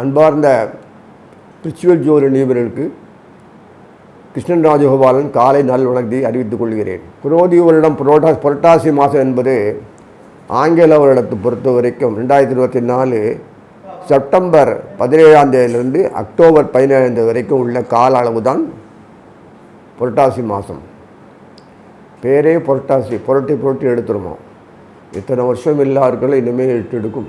அன்பார்ந்த ரிச்சுவல் ஜோதி நிபுணருக்கு கிருஷ்ணன் ராஜகோபாலன் காலை நல் வணக்கத்தை அறிவித்துக் கொள்கிறேன். புரோதி வருடம் புரோட்டா புரட்டாசி மாதம் என்பது ஆங்கில வருடத்தை பொறுத்த வரைக்கும் ரெண்டாயிரத்தி இருபத்தி நாலு செப்டம்பர் பதினேழாம் தேதியிலிருந்து அக்டோபர் பதினேழாம் தேதி வரைக்கும் உள்ள கால அளவு தான் புரட்டாசி மாதம். பேரே புரட்டாசி புரட்டி புரட்டி எடுத்துருமா இத்தனை வருஷம் எல்லாருக்கும் இனிமேல் எட்டு எடுக்கும்.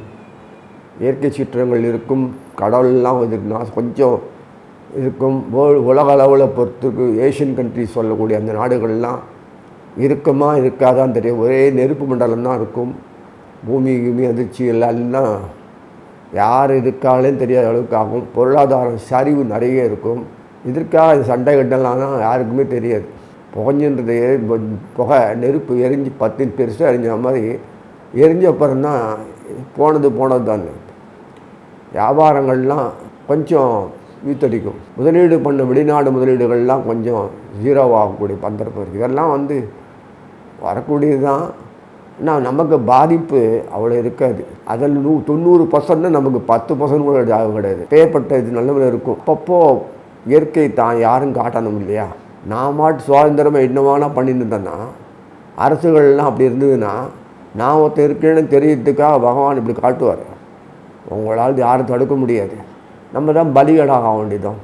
இயற்கை சீற்றங்கள் இருக்கும் கடவுள்லாம் இதுனா கொஞ்சம் இருக்கும். வேர்ல்டு உலக அளவில் பொறுத்துக்கு ஏஷியன் கண்ட்ரிஸ் சொல்லக்கூடிய அந்த நாடுகள்லாம் இருக்குமா இருக்காதான் தெரியும். ஒரே நெருப்பு மண்டலம் தான் இருக்கும். பூமி கிமி அதிர்ச்சி எல்லாம் யார் இருக்காளேன்னு தெரியாத அளவுக்கு ஆகும். பொருளாதாரம் சரிவு நிறைய இருக்கும். இதற்காக சண்டை கட்டலாம் யாருக்குமே தெரியாது. புகஞ்சுன்றது புகை நெருப்பு எரிஞ்சு பத்து பெருசாக எரிஞ்ச மாதிரி எரிஞ்ச அப்புறம் தான் போனது போனது தான். வியாபாரங்கள்லாம் கொஞ்சம் வீத்தடிக்கும். முதலீடு பண்ண வெளிநாடு முதலீடுகள்லாம் கொஞ்சம் ஜீரோவாகக்கூடிய பந்தரப்பு இருக்குது இதெல்லாம் வந்து வரக்கூடியது தான். ஆனால் நமக்கு பாதிப்பு அவ்வளோ இருக்காது. அதில் நூ தொண்ணூறு பர்சன்ட் நமக்கு பத்து பர்சன்ட் கூட ஆக கிடையாது. பேப்பட்ட இது நல்லவில் இருக்கும். அப்பப்போ இயற்கை தான் யாரும் காட்டணும் இல்லையா? நான் மாட்டு சுதந்திரமாக என்னவானா பண்ணிட்டு இருந்தேன்னா அரசுகள்லாம் அப்படி இருந்ததுன்னா நான் ஒருத்தர் இருக்கேன்னு தெரியறதுக்காக பகவான் இப்படி காட்டுவார். உங்களால் யாரும் தடுக்க முடியாது. நம்ம தான் பலிகடாக ஆக வேண்டியதும்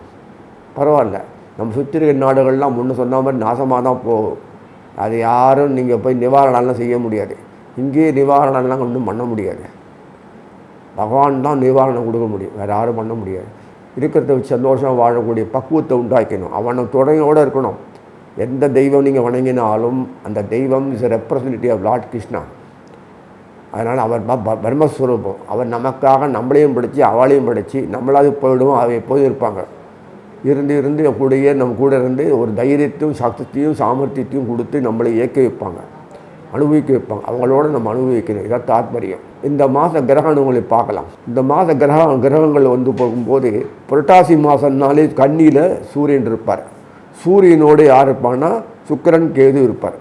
பரவாயில்ல. நம்ம சுற்றி இருக்கிற நாடுகள்லாம் முன்ன சொன்ன மாதிரி நாசமாக தான் போகும். அது யாரும் நீங்கள் போய் நிவாரணம்லாம் செய்ய முடியாது. இங்கேயே நிவாரணம்லாம் ஒன்றும் பண்ண முடியாது. பகவான் தான் நிவாரணம் கொடுக்க முடியும். வேறு யாரும் பண்ண முடியாது. இருக்கிறத வச்சு சந்தோஷமாக வாழக்கூடிய பக்குவத்தை உண்டாக்கணும். அவனை துணையோடு இருக்கணும். எந்த தெய்வம் நீங்கள் வணங்கினாலும் அந்த தெய்வம் is representative of Lord Krishna அதனால் அவர் ப பிரம்மஸ்வரூபம். அவர் நமக்காக நம்மளையும் படித்து அவளையும் படித்து நம்மளாவது போயிடுவோம் அவ எப்போதும் இருப்பாங்க. இருந்து இருந்து கூடயே நம்ம கூட இருந்து ஒரு தைரியத்தையும் சக்தியையும் சாமர்த்தியத்தையும் கொடுத்து நம்மளை இயக்க வைப்பாங்க. அனுபவிக்க வைப்பாங்க. அவங்களோட நம்ம அனுபவிக்கணும். இதான் தாத்பரியம் இந்த மாத கிரகணங்களை பார்க்கலாம். இந்த மாத கிரக கிரகங்கள் வந்து போகும்போது புரட்டாசி மாதம்னாலே கண்ணியில் சூரியன் இருப்பார். சூரியனோடு யார் இருப்பான்னா சுக்கரன் கேது இருப்பார்.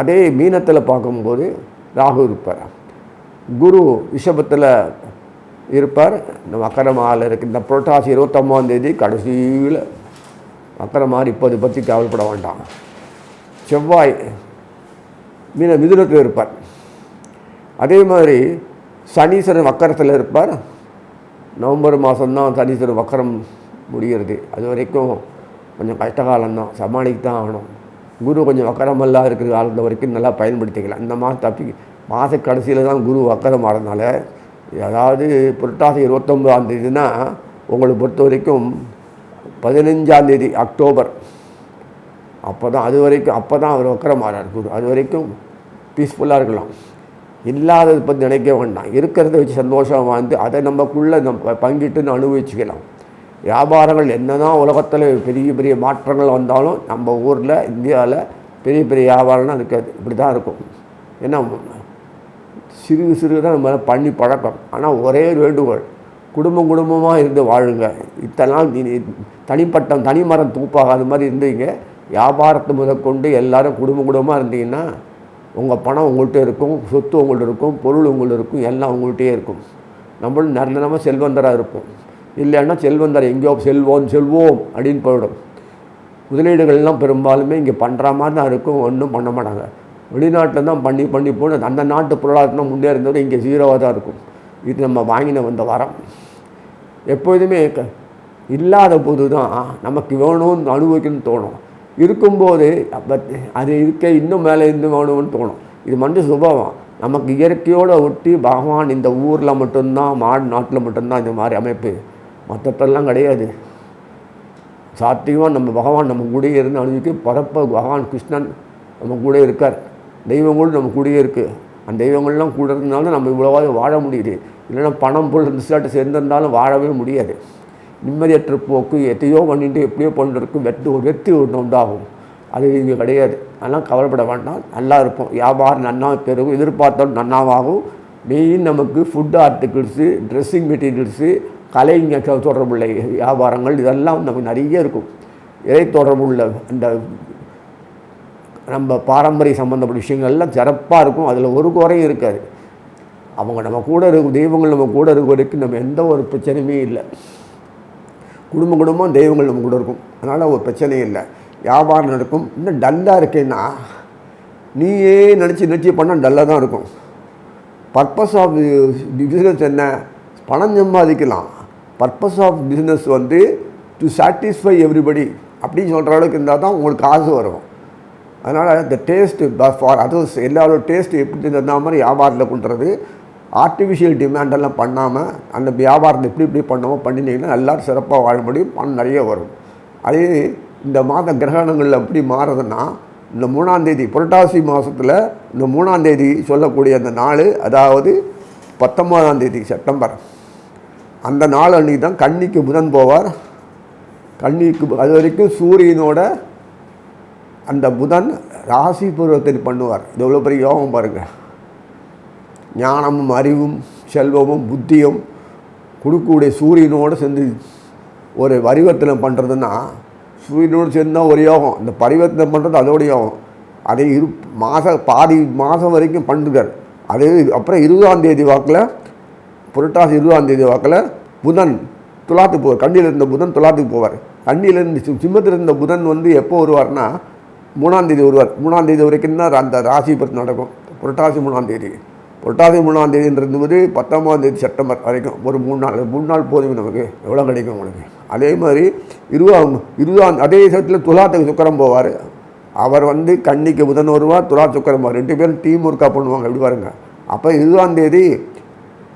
அதே மீனத்தில் பார்க்கும்போது ராகு இருப்பார். குரு ரிஷபத்தில் இருப்பார். இந்த மக்கரமாவில் இருக்கு. இந்த புரட்டாசி இருபத்தொம்பதாம் தேதி கடைசியில் மக்கரமாறு இப்போது பற்றி கவலைப்பட வேண்டாம். செவ்வாய் மீன மிதுனத்தில் இருப்பார். அதே மாதிரி சனீஸ்வரன் வக்கரத்தில் இருப்பார். நவம்பர் மாதம்தான் சனீஸ்வரன் வக்கரம் முடிகிறது. அது வரைக்கும் கொஞ்சம் கஷ்டகாலம்தான். சமாளிக்க தான் ஆகணும். குரு கொஞ்சம் வக்கரமெல்லாம் இருக்கிற காலத்தில் வரைக்கும் நல்லா பயன்படுத்திக்கலாம். இந்த மாதம் தப்பி மாத கடைசியில் தான் குரு வக்கரம் ஆகிறதுனால அதாவது புரட்டாசி இருபத்தொம்பதாம் தேதினா உங்களை பொறுத்த வரைக்கும் பதினஞ்சாந்தேதி அக்டோபர். அப்போ தான் அது வரைக்கும் அப்போ தான் அவர் வக்கரம் ஆகிறார் குரு. அது வரைக்கும் பீஸ்ஃபுல்லாக இருக்கலாம். இல்லாததை பற்றி நினைக்க வேண்டாம். இருக்கிறத வச்சு சந்தோஷமாக வாழ்ந்து அதை நமக்குள்ளே நம்ம பங்கிட்டு அனுபவிச்சுக்கலாம். வியாபாரங்கள் என்ன தான் உலகத்தில் பெரிய பெரிய மாற்றங்கள் வந்தாலும் நம்ம ஊரில் இந்தியாவில் பெரிய பெரிய வியாபாரம்லாம் இருக்காது. இப்படி தான் இருக்கும். ஏன்னா சிறு சிறு தான் நம்ம பண்ணி பழக்கம். ஆனால் ஒரே வேண்டுகோள். குடும்பம் குடும்பமாக இருந்து வாழுங்க. இத்தனால் தனி மரம் தூப்பாகாத மாதிரி இருந்தீங்க. வியாபாரத்தை முதற்கொண்டு எல்லோரும் குடும்ப குடும்பமாக இருந்தீங்கன்னா உங்கள் பணம் உங்கள்கிட்ட இருக்கும் சொத்து உங்கள்கிட்ட இருக்கும் பொருள் உங்கள்கிட்ட இருக்கும் எல்லாம் உங்கள்கிட்டயே இருக்கும். நம்மளும் நிரந்தரமாக செல்வந்தராக இருப்போம். இல்லைன்னா செல்வந்தர் எங்கேயோ செல்வோம் செல்வோம் அப்படின்னு போயிடும். முதலீடுகள்லாம் பெரும்பாலுமே இங்கே பண்ணுற மாதிரி தான் இருக்கும் ஒன்றும் பண்ண மாட்டாங்க. வெளிநாட்டில் தான் பண்ணி பண்ணி போன அந்த நாட்டு பொருளாதாரம் முன்னேறதோட இங்கே ஜீரோவாக தான் இருக்கும். இது நம்ம வாங்கின வந்த வரம். எப்போதுமே க இல்லாத போது தான் நமக்கு வேணும்னு அனுபவிக்கணும்னு தோணும். இருக்கும்போது அப்போ அது இருக்க இன்னும் மேலே இருந்து வேணும்னு தோணும். இது மனுஷ சுபாவம். நமக்கு இயற்கையோடு ஒட்டி பகவான் இந்த ஊரில் மட்டும்தான் மாடு நாட்டில் மட்டும்தான் இந்த மாதிரி அமைப்பு. மற்றப்பெல்லாம் கிடையாது. சாத்தியமாக நம்ம பகவான் நம்ம கூடயே இருந்து அனுபவிக்க பரப்ப பகவான் கிருஷ்ணன் நம்ம கூட இருக்கார். தெய்வங்களும் நம்ம கூடயே இருக்குது அந்த தெய்வங்கள்லாம் கூட இருந்தாலும் நம்ம இவ்வளோவாக வாழ முடியுது. இல்லைன்னா பணம் பொருள் ரிசார்ட்டு சேர்ந்திருந்தாலும் வாழவே முடியாது. நிம்மதியற்ற போக்கு எத்தையோ பண்ணிட்டு எப்படியோ பண்ணிட்டு வெட்டு ஒரு வெற்றி ஒன்று உண்டாகும். அது இங்கே கிடையாது. அதெல்லாம் கவலைப்பட வேண்டாம். நல்லா இருப்போம். வியாபாரம் நன்னா பெருகும். எதிர்பார்த்தாலும் நன்னாவாகும். மெயின் நமக்கு ஃபுட் ஆர்டிகிள்ஸு ட்ரெஸ்ஸிங் மெட்டீரியல்ஸு கலைங்க தொடர்புள்ள வியாபாரங்கள் இதெல்லாம் நமக்கு நிறைய இருக்கும். இதை தொடர்புள்ள அந்த நம்ம பாரம்பரிய சம்மந்தப்பட்ட விஷயங்கள்லாம் சிறப்பாக இருக்கும். அதில் ஒரு குறையும் இருக்காது. அவங்க நம்ம கூட இருக்கும். தெய்வங்கள் நம்ம கூட இருக்கிறதுக்கு வரைக்கும் நம்ம எந்த ஒரு பிரச்சனையுமே இல்லை. குடும்பம் குடும்பம் தெய்வங்கள் நம்ம கூட இருக்கும். அதனால் ஒரு பிரச்சனையும் இல்லை. வியாபாரம் நடக்கும். இன்னும் டல்லாக இருக்கேன்னா நீயே நினச்சி நினச்சி பண்ணால் டல்லாக தான் இருக்கும். பர்பஸ் ஆஃப் பிஸ்னஸ் என்ன? பணம் சம்பாதிக்கலாம். பர்பஸ் ஆஃப் பிஸ்னஸ் வந்து டு சாட்டிஸ்ஃபை எவ்ரிபடி அப்படின்னு சொல்கிற அளவுக்கு இருந்தால் தான் உங்களுக்கு காசு வரும். அதனால் இந்த டேஸ்ட்டு ஃபார் அதர்ஸ் எல்லாரோட டேஸ்ட்டு எப்படி இருந்தால் மாதிரி வியாபாரத்தில் கொண்டுறது ஆர்டிஃபிஷியல் டிமாண்டெல்லாம் பண்ணாமல் அந்த வியாபாரத்தை எப்படி இப்படி பண்ணாமல் பண்ணினீங்கன்னா எல்லோரும் சிறப்பாக வாழ முடியும் பணம் நிறைய வரும். அதே இந்த மாத கிரகணங்கள் எப்படி மாறுதுன்னா இந்த மூணாந்தேதி புரட்டாசி மாதத்தில் இந்த மூணாந்தேதி சொல்லக்கூடிய அந்த நாள் அதாவது பத்தொம்போதாந்தேதி செப்டம்பர். அந்த நாள் அன்றைக்கி தான் கன்னிக்கு புதன் போவார். கன்னிக்கு அது வரைக்கும் சூரியனோட அந்த புதன் ராசி பூர்வத்தில் பண்ணுவார். இது எவ்வளோ பெரிய யோகம் பாருங்கள் ஞானமும் அறிவும் செல்வமும் புத்தியும் கொடுக்கக்கூடிய சூரியனோடு சேர்ந்து ஒரு பரிவர்த்தனை பண்ணுறதுன்னா சூரியனோடு சேர்ந்து தான் ஒரு யோகம். இந்த பரிவர்த்தனை பண்ணுறது அதோட யோகம். அதே இரு மாத பாதி மாதம் வரைக்கும் பண்ணுறார் அதே அப்புறம் இருபதாம் தேதி வாக்கில் புரட்டாசி இருபதாம் தேதி வாக்கில் புதன் துலாத்துக்கு போவார். கண்ணியில் இருந்த புதன் துலாத்துக்கு போவார். கண்ணியில் இருந்து சிம்மத்தில் இருந்த புதன் வந்து எப்போ வருவார்னா மூணாந்தேதி வருவார். மூணாந்தேதி வரைக்கும் தான் அந்த ராசி பற்றி நடக்கும். புரட்டாசி மூணாந்தேதி புரட்டாசி மூணாம் தேதின்றது பத்தொம்பதாம் தேதி செப்டம்பர் வரைக்கும். ஒரு மூணு நாள் மூணு நாள் போதும் நமக்கு. எவ்வளோ கிடைக்கும் உங்களுக்கு? அதே மாதிரி இருபதாம் இருபதாம் அதே சமயத்தில் துலாத்துக்கு சுக்கரம் போவார். அவர் வந்து கன்னிக்கு புதன் வருவார் துலா சுக்கரம் ரெண்டு பேரும் டீம் ஒர்க்காக பண்ணுவாங்க எப்படி பாருங்க. அப்போ இருபதாம் தேதி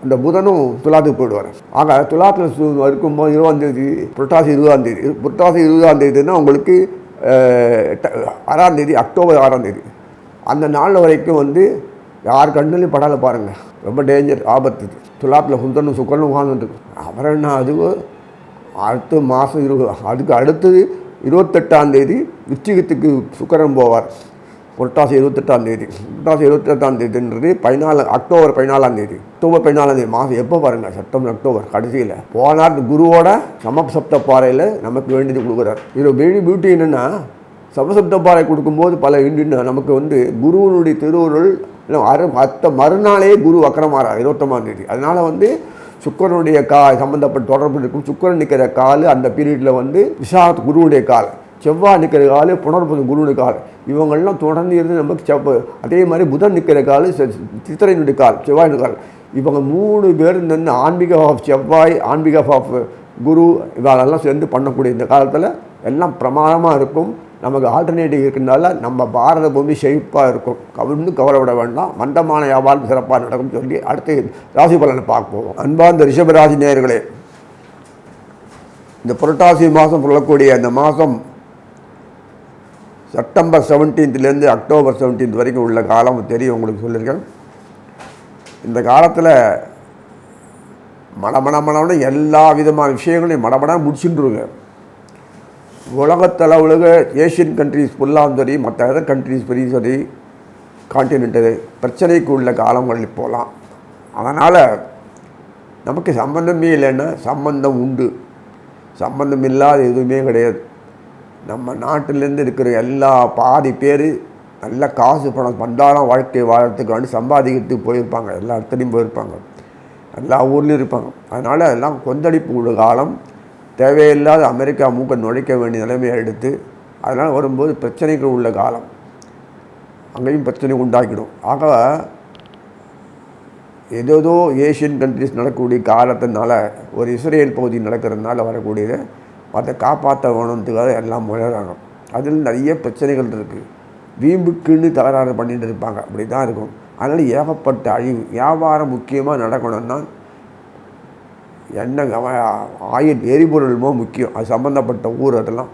அந்த புதனும் துலாத்துக்கு போயிடுவார். ஆக துலாத்தில் இருக்கும்போது இருபதாம் தேதி புரட்டாசி இருபதாம் தேதி. புரட்டாசி இருபதாம் தேதினா உங்களுக்கு ஆறாம் தேதி அக்டோபர் ஆறாம் தேதி. அந்த நாள் வரைக்கும் வந்து யார் கண்ணுலையும் படாத பாருங்கள் ரொம்ப டேஞ்சர் ஆபத்து. துலாத்தில் சுந்தரனும் சுக்கரனும் உட்காந்துருக்கு அப்புறம் என்ன அதுவும் அடுத்த மாதம் இரு அதுக்கு அடுத்தது இருபத்தெட்டாம் தேதி விச்சிகத்துக்கு சுக்கரன் போவார். புரட்டாசி இருபத்தெட்டாம் தேதி. புரட்டாசி இருபத்தெட்டாம் தேதின்றது பதினாலு அக்டோபர் பதினாலாம் தேதி. அக்டோபர் பதினாலாம் தேதி மாதம் எப்போ பாருங்கள் செப்டம்பர் அக்டோபர் கடைசியில். போனார் குருவோட சமசப்த பாறையில் நமக்கு வேண்டியது கொடுக்குறார். இது பெரிய பியூட்டி என்னென்னா சமசப்த பாறை கொடுக்கும்போது பல இண்டின்னு நமக்கு வந்து குருவனுடைய திருவுருள் அரு அத்த மறுநாளே குரு வக்கரமாறார் இருபத்தொம்பதாம் தேதி அதனால் வந்து சுக்கரனுடைய கா சம்மந்தப்பட்ட தொடர்பு இருக்கும். சுக்கரன் நிற்கிற கால் அந்த பீரியடில் வந்து விசாரத் குருவுடைய கால். செவ்வாய் நிற்கிற கால் புனர்புது குருவுடைய கால். இவங்கள்லாம் தொடர்ந்து இருந்து நமக்கு செவ்வ அதே மாதிரி புதன் நிற்கிற கால் சித்திரையினுடைய கால் செவ்வாயினுடைய கால். இவங்க மூணு பேர் நின்று ஆன்மீக ஆஃப் செவ்வாய் ஆன்மீக ஆஃப் குரு இவங்களெல்லாம் சேர்ந்து பண்ணக்கூடிய இந்த காலத்தில் எல்லாம் பிரமாதமாக இருக்கும். நமக்கு ஆல்டர்னேட்டிவ் இருக்கிறதுனால நம்ம பாரத பூமி செழிப்பாக இருக்கும். கவிழ்ந்து கவலைப்பட வேண்டாம். மந்தமான வியாபாரம் சிறப்பாக நடக்கும் சொல்லி அடுத்து ராசி பலனை பார்ப்போம். அன்பார்ந்த ரிஷபராசி நேர்களே இந்த புரட்டாசி மாதம் சொல்லக்கூடிய அந்த மாதம் செப்டம்பர் செவன்டீன்த்லேருந்து அக்டோபர் செவன்டீன்த் வரைக்கும் உள்ள காலம் தெரியும் உங்களுக்கு சொல்லியிருக்கேன். இந்த காலத்தில் மடமட மடம்னு எல்லா விதமான விஷயங்களையும் மடமட முடிச்சுட்டுருங்க உலகத்தளவுலக ஏஷியன் கண்ட்ரிஸ் ஃபுல்லாகவும் சரி மற்ற அதர் கண்ட்ரிஸ் பெரிய சரி கான்டினென்ட்டு பிரச்சனைக்கு உள்ள காலங்களில் போகலாம் அதனால் நமக்கு சம்மந்தமே இல்லைன்னா சம்பந்தம் உண்டு. சம்பந்தம் இல்லாத எதுவுமே கிடையாது. நம்ம நாட்டிலேருந்து இருக்கிற எல்லா பாதி பேர் நல்ல காசு பணம் பண்டாரம் வாழ்க்கை வாழறதுக்கு வந்து சம்பாதிக்கிறதுக்கு போயிருப்பாங்க. எல்லா இடத்துலையும் போயிருப்பாங்க. எல்லா ஊர்லேயும் இருப்பாங்க. அதனால் எல்லாம் கொந்தளிப்பு உள்ள காலம். தேவையில்லாத அமெரிக்கா மூக்க நுழைக்க வேண்டிய நிலைமையை எடுத்து அதனால் வரும்போது பிரச்சனைகள் உள்ள காலம். அங்கேயும் பிரச்சனை உண்டாக்கிடும் ஆக ஏதேதோ ஏஷியன் கண்ட்ரிஸ் நடக்கக்கூடிய காலத்தினால ஒரு இஸ்ரேல் பகுதி நடக்கிறதுனால வரக்கூடியது அதை காப்பாற்ற வேணுன்றதுக்காக எல்லாம் முயறாங்க அதில் நிறைய பிரச்சனைகள் இருக்குது வீம்புக்குன்னு தகராறு பண்ணிட்டு இருப்பாங்க. அப்படி தான் இருக்கும். அதனால் ஏகப்பட்ட அழிவு வியாபாரம் முக்கியமாக நடக்கணும்னா எண்ணெய் ஆயில் எரிபொருளுமோ முக்கியம். அது சம்மந்தப்பட்ட ஊர் அதெல்லாம்.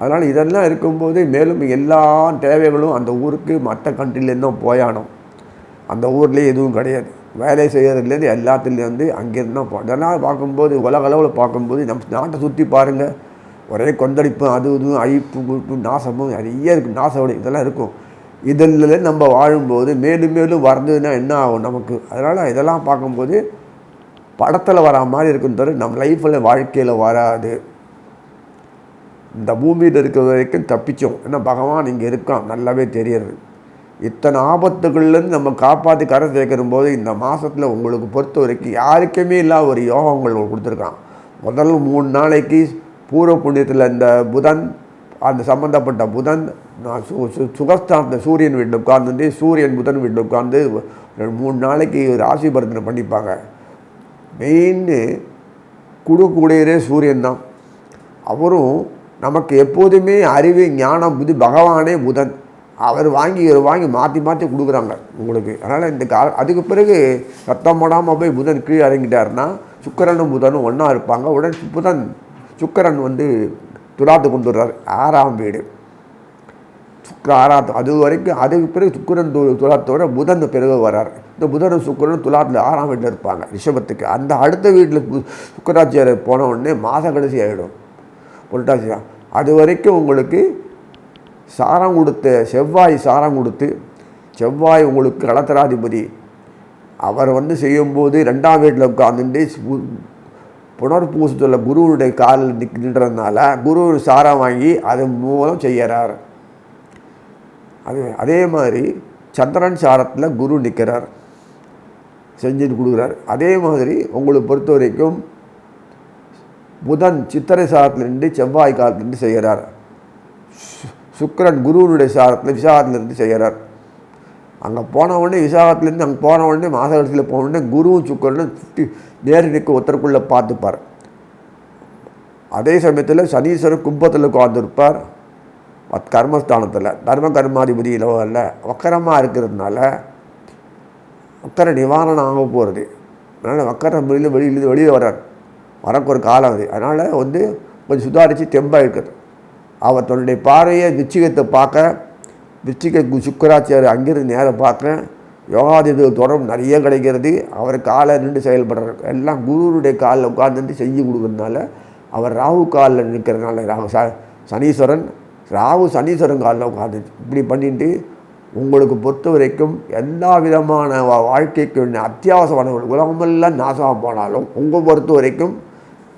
அதனால் இதெல்லாம் இருக்கும்போது மேலும் எல்லா தேவைகளும் அந்த ஊருக்கு மற்ற கண்ட்ரிலேருந்தும் போயானோம் அந்த ஊர்லேயே எதுவும் கிடையாது. வேலை செய்கிறதுலேருந்து எல்லாத்துலேருந்து அங்கேருந்து தான் போ இதெல்லாம் பார்க்கும்போது உலக அளவில் பார்க்கும்போது நம்ம நாட்டை சுற்றி பாருங்கள் ஒரே கொந்தளிப்பும் அது இதுவும் அழிப்பு குழிப்பு நாசமும் நிறைய இருக்குது நாசவடை இதெல்லாம் இருக்கும். இதில் நம்ம வாழும்போது மேலும் மேலும் வர்றதுன்னா என்ன ஆகும் நமக்கு? அதனால் இதெல்லாம் பார்க்கும்போது படத்தில் வரா மாதிரி இருக்கும் தவிர நம்ம லைஃப்பில் வாழ்க்கையில் வராது. இந்த பூமியில் இருக்கிற வரைக்கும் தப்பிச்சோம். ஏன்னா பகவான் இங்கே இருக்கான். நல்லாவே தெரியறது இத்தனை ஆபத்துகள்லேருந்து நம்ம காப்பாற்றி கரை சேர்க்கிற போது இந்த மாதத்தில் உங்களுக்கு பொறுத்த வரைக்கும் யாருக்குமே இல்லாத ஒரு யோகம் உங்களுக்கு கொடுத்துருக்கான். முதல் மூணு நாளைக்கு பூர்வ புண்ணியத்தில் இந்த புதன் அந்த சம்மந்தப்பட்ட புதன் நான் சு சு சுகஸ்தானத்தில் சூரியன் வீட்டில் உட்கார்ந்துட்டு சூரியன் புதன் வீட்டில் உட்காந்து ரெண்டு மூணு நாளைக்கு ராசி பரிந்தனை பண்ணிப்பாங்க. மெயின்னு கொடுக்கக்கூடியதே சூரியன் தான். அவரும் நமக்கு எப்போதுமே அறிவு ஞானம் புது பகவானே புதன். அவர் வாங்கி இவர் வாங்கி மாற்றி மாற்றி கொடுக்குறாங்க உங்களுக்கு. அதனால் இந்த கா அதுக்கு பிறகு ரத்தம் போடாமல் போய் புதன் கீழே இறங்கிட்டாருன்னா சுக்கரனும் புதனும் ஒன்றா இருப்பாங்க. உடன் புதன் சுக்கரன் வந்து துலாத்து கொண்டு வர்றார் ஆறாம் வீடு. சுக்கர அது வரைக்கும் அதுக்கு பிறகு சுக்கரன் து துலாத்தோட புதன் பிறகு வரார். இந்த புதனும் சுக்கரனும் துலாத்தில் ஆறாம் வீட்டில் இருப்பாங்க ரிஷபத்துக்கு. அந்த அடுத்த வீட்டில் சுக்கராச்சியார் போன உடனே மாத கடைசி ஆகிடும் புரட்டாசி அது வரைக்கும் உங்களுக்கு சாரம் கொடுத்த செவ்வாய் சாரம் கொடுத்து செவ்வாய் உங்களுக்கு கலத்தராதிபதி அவர் வந்து செய்யும்போது ரெண்டாம் வீட்டில் உட்காந்துட்டு புனர்பூசத்தில் குருவுடைய காலில் நிக் நின்றதுனால குரு சாரம் வாங்கி அது மூலம் செய்கிறார் அது அதே மாதிரி சந்திரன் சாரத்தில் குரு நிற்கிறார் செஞ்சுட்டு கொடுக்குறார். அதே மாதிரி உங்களை பொறுத்த வரைக்கும் புதன் சித்திரை சாரத்திலிருந்து செவ்வாய் காலத்திலிருந்து செய்கிறார். சுக்கரன் குருவனுடைய சாரத்தில் விசாகத்திலிருந்து செய்கிறார். அங்கே போன உடனே விசாகத்துலேருந்து அங்கே போன உடனே மாசகத்தில் போன உடனே குருவும் சுக்கரனும் சுற்றி நேரு நிற்க ஒருத்தருக்குள்ளே பார்த்துப்பார். அதே சமயத்தில் சனீஸ்வரர் கும்பத்தில் உட்காந்துருப்பார் கர்மஸ்தானத்தில் தர்ம கர்மாதிபதி இல்லை வக்கரமாக இருக்கிறதுனால வக்கர நிவாரணம் ஆக போகிறது அதனால் வக்கர வெளியில் வெளியில் வெளியே வர்றார். வரக்கு ஒரு காலம் அது. அதனால் வந்து கொஞ்சம் சுதாரித்து தெம்பாக இருக்குது. அவர் தன்னுடைய பார்வையை விச்சிகத்தை பார்க்க விச்சிக சுக்கராச்சாரியர் அங்கிருந்து நேரம் பார்க்க யோகாதிபதி தொடர்பு நிறைய கிடைக்கிறது. அவர் காலை நின்று செயல்படுறார். எல்லாம் குருவுடைய காலில் உட்கார்ந்துட்டு செஞ்சு கொடுக்குறதுனால அவர் ராகு காலில் நிற்கிறதுனால ராகு ச சனீஸ்வரன் ராகு சனீஸ்வரன் காலில் உட்காந்து இப்படி பண்ணிட்டு உங்களுக்கு பொறுத்த வரைக்கும் எல்லா விதமான வாழ்க்கைக்கு அத்தியாவசியமான உலகமெல்லாம் நாசமாக போனாலும் உங்கள் பொறுத்த வரைக்கும்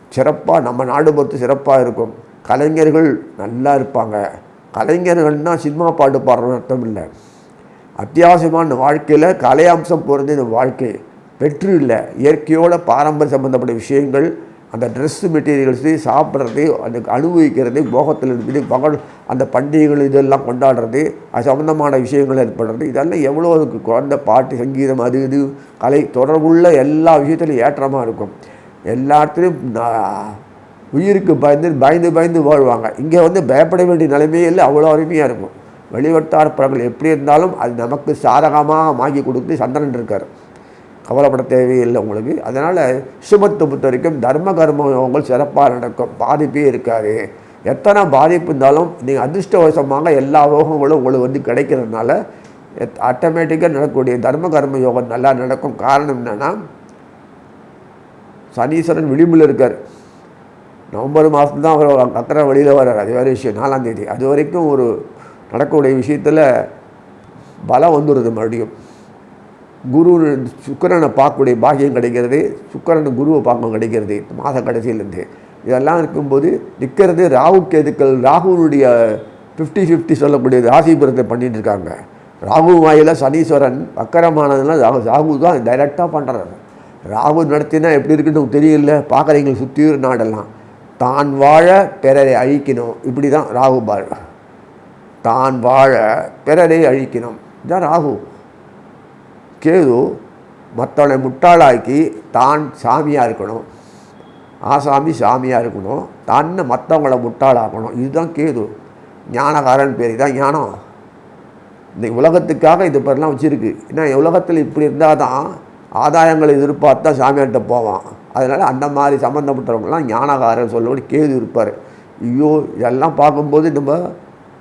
சிறப்பாக நம்ம நாடு பொறுத்து சிறப்பாக இருக்கும். கலைஞர்கள் நல்லா இருப்பாங்க. கலைஞர்கள்னா சினிமா பாட்டு பாடுறோன்னு அர்த்தம் இல்லை. அத்தியாவசியமான வாழ்க்கையில் கலை அம்சம் பொருந்த இந்த வாழ்க்கை. வெற்றி இல்லை. இயற்கையோட பாரம்பரிய சம்பந்தப்பட்ட விஷயங்கள் அந்த ட்ரெஸ் மெட்டீரியல்ஸு சாப்பிட்றது அந்த அனுபவிக்கிறது போகத்தில் இருப்பது மகள் அந்த பண்டிகைகள் இதெல்லாம் கொண்டாடுறது அது சம்மந்தமான விஷயங்கள் ஏற்படுறது இதெல்லாம் எவ்வளோ இருக்குது குழந்த பாட்டு சங்கீதம் அது இது கலை தொடர்புள்ள எல்லா விஷயத்துலையும் ஏற்றமாக இருக்கும். எல்லாத்துலேயும் நான் உயிருக்கு பயந்து பயந்து பயந்து வாழ்வாங்க. இங்கே வந்து பயப்பட வேண்டிய நிலைமையே இல்லை அவ்வளோ அருமையாக இருக்கும். வெளிவட்டார படங்கள் எப்படி இருந்தாலும் அது நமக்கு சாதகமாக மாக்கி கொடுத்து சந்திரன் இருக்கார். கவலைப்பட தேவையில்லை உங்களுக்கு. அதனால் சுபத்தை பொறுத்த வரைக்கும் தர்ம கர்ம யோகங்கள் சிறப்பாக நடக்கும். பாதிப்பே இருக்காது. எத்தனை பாதிப்பு இருந்தாலும் நீங்கள் அதிர்ஷ்டவசமாக எல்லா யோகங்களும் உங்களுக்கு வந்து கிடைக்கிறதுனால ஆட்டோமேட்டிக்காக நடக்கக்கூடிய தர்ம கர்ம யோகம் நல்லா நடக்கும். காரணம் என்னென்னா சனீஸ்வரன் விளிம்பில் இருக்கார். நவம்பர் மாதம் தான் அவர் அக்கறை வெளியில் வர்றார். அது வேறு விஷயம். நாலாம் தேதி. அது வரைக்கும் ஒரு நடக்கக்கூடிய விஷயத்தில் பலம் வந்துடுது மறுபடியும். குரு சுக்கரனை பார்க்கக்கூடிய பாக்கியம் கிடைக்கிறது சுக்கிரன் குருவை பார்க்க கிடைக்கிறது மாத கடைசியிலேருந்து. இதெல்லாம் இருக்கும்போது நிற்கிறது ராகு கேதுக்கள் ராகுனுடைய ஃபிஃப்டி ஃபிஃப்டி சொல்லக்கூடிய ராசிபுரத்தை பண்ணிட்டு இருக்காங்க. ராகு வாயில சனீஸ்வரன் வக்கரமானதுலாம் ராகு ராகு தான் டைரெக்டாக பண்ணுறாரு ராகு நடத்தினா எப்படி இருக்குன்னு தெரியல பார்க்குறீங்களை சுற்றியூர் நாடெல்லாம். தான் வாழ பிறரை அழிக்கணும். இப்படி தான் ராகு பாழ் தான் வாழ பிறரை அழிக்கணும். இதுதான் ராகு. கேது மற்றவனை முட்டாளாக்கி தான் சாமியாக இருக்கணும். ஆசாமி சாமியாக இருக்கணும். தன்னை மற்றவங்கள முட்டாளாக்கணும். இதுதான் கேது. ஞானகாரன் பேர். தான் ஞானம். இந்த உலகத்துக்காக இது பேர்லாம் வச்சுருக்கு. ஏன்னா உலகத்தில் இப்படி இருந்தால் தான் ஆதாயங்களை எதிர்பார்த்தா சாமியார்கிட்ட போவான். அதனால் அந்த மாதிரி சம்மந்தப்பட்டவங்களாம் ஞானகாரன் சொல்லக்கூடிய கேது இருப்பார். ஐயோ இதெல்லாம் பார்க்கும்போது நம்ம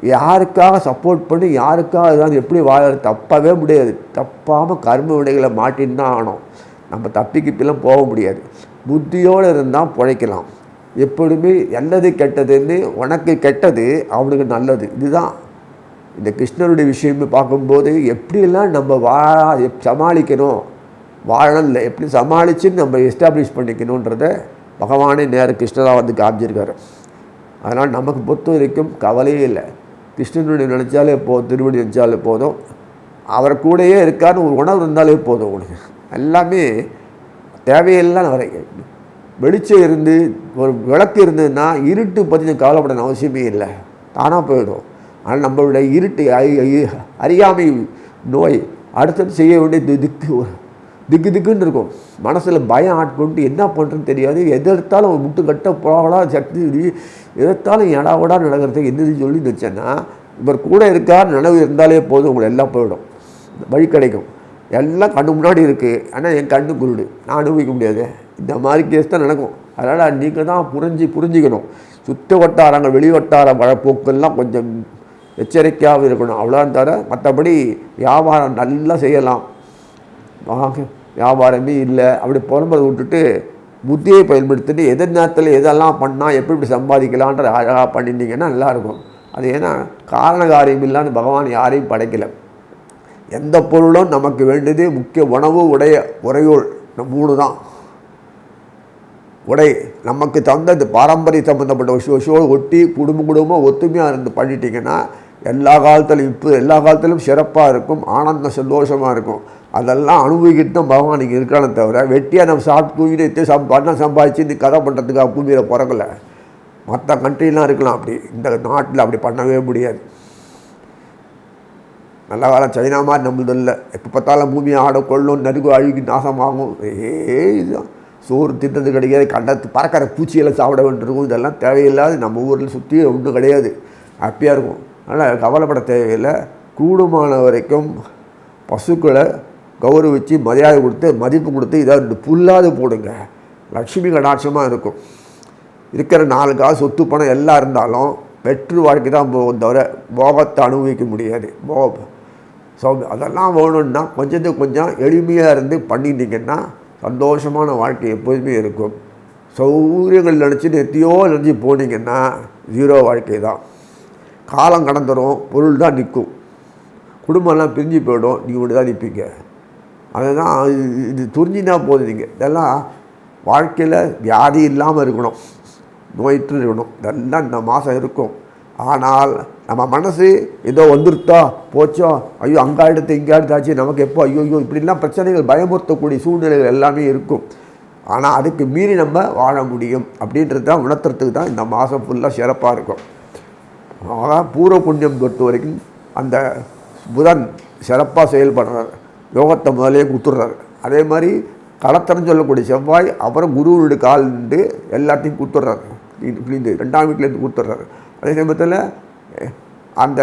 யாருக்காக சப்போர்ட் பண்ணி யாருக்காக ஏதாவது எப்படி வாழறது தப்பவே முடியாது. தப்பாமல் கர்ம வினைகளை மாட்டின்னு தான் ஆகணும். நம்ம தப்பிக்கிப்பெல்லாம் போக முடியாது. புத்தியோடு இருந்தால் பிழைக்கலாம். எப்பொழுதுமே நல்லது கெட்டதுன்னு உனக்கு கெட்டது அவனுக்கு நல்லது. இதுதான். இந்த கிருஷ்ணருடைய விஷயமே பார்க்கும்போது எப்படியெல்லாம் நம்ம வாழ எப் சமாளிக்கணும்? வாழல எப்படி சமாளித்து நம்ம எஸ்டாப்ளிஷ் பண்ணிக்கணுன்றத பகவானே நேர கிருஷ்ணராக வந்து காமிச்சிருக்காரு. அதனால் நமக்கு பொறுத்த வரைக்கும் கவலையே இல்லை. கிருஷ்ணனுடைய நினச்சாலே போதும் திருவடி நினச்சாலே போதும். அவர் கூடயே இருக்காருன்னு ஒரு உணவு இருந்தாலே போதும் உங்களுக்கு. எல்லாமே தேவையெல்லாம் வரை வெளிச்சம் இருந்து ஒரு விளக்கு இருந்ததுன்னா இருட்டு பற்றி கவலைப்படணும் அவசியமே இல்லை. தானாக போயிடும். ஆனால் நம்மளுடைய இருட்டு அறியாமை நோய் அடுத்தது செய்ய வேண்டிய தி- திக்கு திக்கு திக்குன்னு இருக்கும். மனசில் பயம் ஆட்கொண்டு என்ன பண்ணுறதுன்னு தெரியாது. எதிர்த்தாலும் எடுத்தாலும் முட்டு கட்ட போகலாம் சக்தி எதாலும் எடாவடா நடக்கிறது நடக்கிறதுக்கு என்னது சொல்லி நினச்சேன்னா இவர் கூட இருக்கார் நினைவு இருந்தாலே போதும் உங்களை எல்லாம் போயிடும். வழி கிடைக்கும். எல்லாம் கண்ணு முன்னாடி இருக்குது ஆனால் என் கண்ணு குருடு. நான் அனுபவிக்க முடியாது. இந்த மாதிரி கேஸ் தான் நடக்கும். அதனால் நீங்கள் தான் புரிஞ்சு புரிஞ்சுக்கணும். சுத்த வட்டாரங்கள் வெளி வட்டார வழப்போக்கெல்லாம் கொஞ்சம் எச்சரிக்கையாக இருக்கணும். அவ்வளோதான் தவிர மற்றபடி வியாபாரம் நல்லா செய்யலாம். வாங்க. வியாபாரமே இல்லை. அப்படி புலம்பதை விட்டுட்டு புத்தியை பயன்படுத்திட்டு எதிர் நேரத்தில் எதெல்லாம் பண்ணால் எப்படி இப்படி சம்பாதிக்கலான்ற அழகாக பண்ணிட்டீங்கன்னா நல்லாயிருக்கும். அது ஏன்னா காரண காரியம் இல்லான்னு பகவான் யாரையும் படைக்கலை. எந்த பொருளும் நமக்கு வேண்டியது முக்கிய உணவு உடைய உறையோள் மூணு தான். உடை நமக்கு தந்த இந்த பாரம்பரிய சம்மந்தப்பட்ட விஷயம் விஷயம் ஒட்டி குடும்ப குடும்பம் ஒத்துமையாக இருந்து பண்ணிட்டீங்கன்னா எல்லா காலத்திலும் இப்போ எல்லா காலத்திலும் சிறப்பாக இருக்கும் ஆனந்த சந்தோஷமாக இருக்கும். அதெல்லாம் அனுபவிக்கிட்டு தான் பகவான் இங்கே இருக்கானே தவிர வெட்டியாக நம்ம சாப்பிட்டு தூங்கிட்டு சம் பணம் சம்பாதிச்சு இந்த கதை பண்ணுறதுக்காக பூமியில் பிறக்கலை. மற்ற கண்ட்ரிலாம் இருக்கலாம் அப்படி. இந்த நாட்டில் அப்படி பண்ணவே முடியாது. நல்ல காலம் சைனா மாதிரி நம்மளது இல்லை. எப்போ பார்த்தாலும் பூமியை ஆட கொள்ளும் நறுக்கு அழுகி நாசமாகும். ஏ இதுதான். சோறு தின்றது கிடையாது. கண்டத்து பறக்கிற பூச்சியெல்லாம் சாப்பிட வேண்டியிருக்கும். இதெல்லாம் தேவையில்லாது. நம்ம ஊரில் சுற்றி ஒன்றும் கிடையாது. ஹாப்பியாக இருக்கும். அதனால் கவலைப்பட தேவையில்லை. கூடுமான வரைக்கும் பசுக்களை கௌரவிச்சு மரியாதை கொடுத்து மதிப்பு கொடுத்து இதை ரெண்டு புல்லாது போடுங்க. லக்ஷ்மி கடாட்சமாக இருக்கும். இருக்கிற நாலு காசு சொத்து பணம் எல்லாம் இருந்தாலும் வெற்று வாழ்க்கை தான் போகும் தவிர போகத்தை அனுபவிக்க முடியாது. போ ஸோ அதெல்லாம் வேணும்னா கொஞ்சத்துக்கு கொஞ்சம் எளிமையாக இருந்து பண்ணிட்டீங்கன்னா சந்தோஷமான வாழ்க்கை எப்போதுமே இருக்கும். சௌகரியங்கள் நினச்சிட்டு எத்தையோ நினச்சி போனீங்கன்னா ஜீரோ வாழ்க்கை தான். காலம் கடந்துடும் பொருள் தான் நிற்கும். குடும்பம்லாம் பிரிஞ்சு போயிடும் நீங்கள் ஒன்று தான் நிற்பீங்க அதுதான் இது- இது துரிஞ்சினா போதும் நீங்கள் இதெல்லாம் வாழ்க்கையில் வியாதி இல்லாமல் இருக்கணும். நோயிற்று இருக்கணும். இதெல்லாம் இந்த மாதம் இருக்கும். ஆனால் நம்ம மனசு ஏதோ வந்துருத்தா போச்சோ ஐயோ அங்கே இங்காயிடத்தாச்சு இங்கே நமக்கு எப்போ ஐயோ ஐயோ இப்படிலாம் பிரச்சனைகள் பயமுறுத்தக்கூடிய சூழ்நிலைகள் எல்லாமே இருக்கும். ஆனால் அதுக்கு மீறி நம்ம வாழ முடியும். அப்படின்றது தான் உணர்த்துறதுக்கு தான் இந்த மாதம் ஃபுல்லாக சிறப்பாக இருக்கும். ஆக பூர்வ புண்ணியம் பொறுத்த வரைக்கும் அந்த புதன் சிறப்பாக செயல்படுறார். யோகத்தை முதலே கொடுத்துட்றாரு. அதே மாதிரி களத்திரம் சொல்லக்கூடிய செவ்வாய் அப்புறம் குருவுடைய கால் நின்று எல்லாத்தையும் கொடுத்துட்றாரு. கிளீந்து ரெண்டாம் வீட்டிலேருந்து கொடுத்துட்றாரு. அதே சமயத்தில் அந்த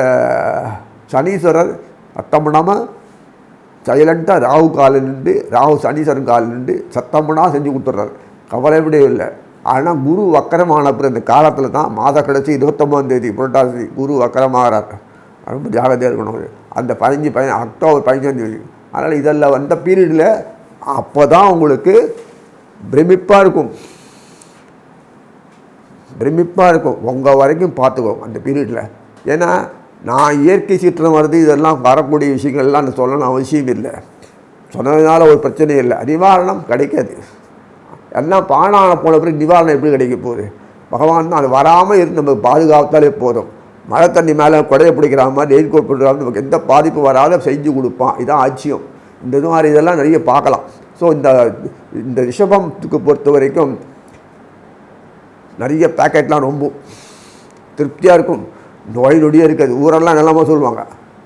சனீஸ்வரர் சத்தம் பண்ணாமல் சைலண்ட்டாக ராகு காலில் நின்று ராகு சனீஸ்வரன் காலில் நின்று சத்தம் பண்ணால் செஞ்சு கொடுத்துட்றாரு. கவலைப்படவே இல்லை. ஆனால் குரு வக்கரமான அப்புறம் இந்த காலத்தில் தான் மாத கடைசி இருபத்தொம்போந்தேதி புரட்டாசி குரு வக்கரமாகிறார். ரொம்ப ஜாகிரதையாக இருக்கணும். அந்த பதினஞ்சு பதினஞ்சு அக்டோபர் பதினஞ்சாந்தேதி அதனால் இதெல்லாம் வந்த பீரியடில் அப்போ தான் உங்களுக்கு பிரமிப்பாக இருக்கும். பிரமிப்பாக இருக்கும். உங்கள் வரைக்கும் பார்த்துக்கோங்க அந்த பீரியடில் ஏன்னா நான் இயற்கை சீற்றம் வருது இதெல்லாம் வரக்கூடிய விஷயங்கள்லாம் நான் சொல்லணும் அவசியம் இல்லை. சொன்னதுனால ஒரு பிரச்சனையும் இல்லை. நிவாரணம் கிடைக்காது. எல்லாம் பானான போன பிறகு நிவாரணம் எப்படி கிடைக்க போகுது? பகவான் தான் அது வராமல் இருந்து நம்ம பாதுகாத்தாலே போதும். மழை தண்ணி மேலே குடையை பிடிக்கிற மாதிரி ரெயின் கோட் பண்ணுறாங்க நமக்கு எந்த பாதிப்பு வராத செஞ்சு கொடுப்பான். இதான் ஆட்சியம் இந்த இது மாதிரி இதெல்லாம் நிறைய பார்க்கலாம். ஸோ இந்த இந்த ரிஷபத்துக்கு பொறுத்த வரைக்கும் நிறைய பேக்கெட்லாம் ரொம்ப திருப்தியாக இருக்கும். நோய் நொடியாக இருக்காது. ஊரெல்லாம் நல்லமாக சொல்லுவாங்க.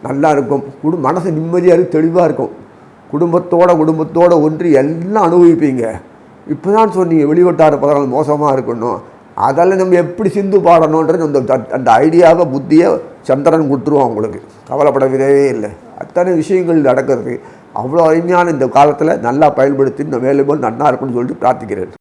நல்லா இருக்கும். குடும் மனசு நிம்மதியாக இருக்கும் தெளிவாக இருக்கும். குடும்பத்தோட குடும்பத்தோட ஒன்றி எல்லாம் அனுபவிப்பீங்க. இப்போ தான் சொன்னீங்க வெளிவட்டார பதங்கள் மோசமாக இருக்கணும். அதெல்லாம் நம்ம எப்படி சிந்து பாடணுன்றது அந்த அந்த- ஐடியாவை புத்தியை சந்திரன் கொடுத்துருவோம் அவங்களுக்கு. கவலைப்பட விதவே இல்லை. அத்தனை விஷயங்கள் நடக்கிறது அவ்வளோ அருமையான இந்த காலத்தில் நல்லா பயன்படுத்தி இந்த மேலும் நன்னா இருக்கும்னு சொல்லிட்டு பிரார்த்திக்கிறேன்.